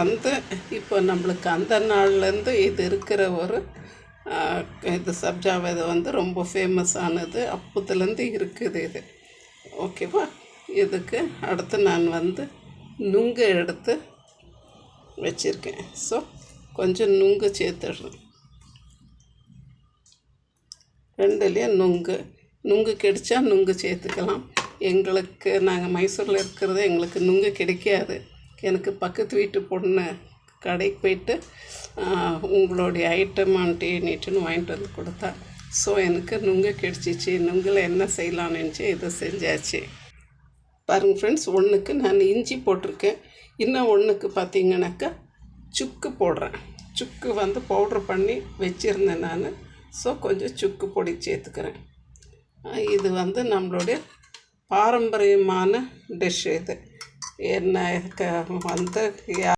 வந்து இப்போ நம்மளுக்கு அந்த நாள்லேருந்து இது இருக்கிற ஒரு இது சப்ஜா விதை வந்து ரொம்ப ஃபேமஸானது அப்போத்துலேருந்து இருக்குது இது. ஓகேவா? இதுக்கு அடுத்து நான் வந்து நுங்கு எடுத்து வச்சுருக்கேன். ஸோ கொஞ்சம் நுங்கு சேர்த்துடுறேன். ரெண்டுலேயும் நுங்கு. நுங்கு கிடைச்சா நுங்கு சேர்த்துக்கலாம். எங்களுக்கு நாங்கள் மைசூரில் இருக்கிறது எங்களுக்கு நுங்கு கிடைக்காது. எனக்கு பக்கத்து வீட்டு பொண்ணு கடைக்கு போயிட்டு உங்களுடைய ஐட்டம் ஆண்டி நீட்டுன்னு வாங்கிட்டு வந்து கொடுத்தா. ஸோ எனக்கு நுங்கு கிடச்சிச்சு. நுங்கில் என்ன செய்யலான்னு நினச்சி இதை செஞ்சாச்சு. பாருங்கள் ஃப்ரெண்ட்ஸ் ஒன்றுக்கு நான் இஞ்சி போட்டிருக்கேன். இன்னும் ஒன்றுக்கு பார்த்தீங்கன்னாக்கா சுக்கு போடுறேன். சுக்கு வந்து பவுட்ரு பண்ணி வச்சுருந்தேன் நான். ஸோ கொஞ்சம் சுக்கு பொடி சேர்த்துக்கிறேன். இது வந்து நம்மளுடைய பாரம்பரியமான டிஷ் இது. என்ன க- வந்து யா